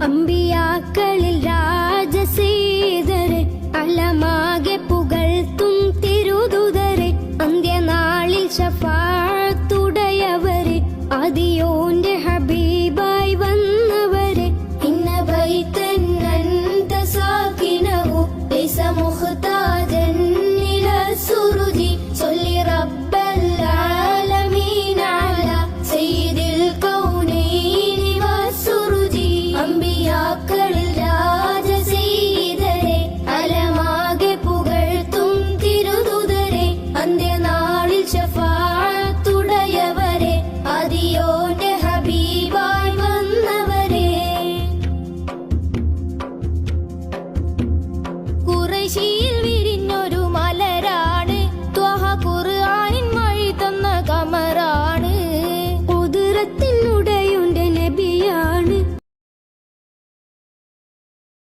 അമ്പിയാക്കളിൽ രാജസീതരെ അലമാകെ പുകഴ്ത്തും തിരുതുതരെ അന്ത്യനാളിൽ ശഫ മതിയോന്റെ ഹബീബായി വന്നവരെ?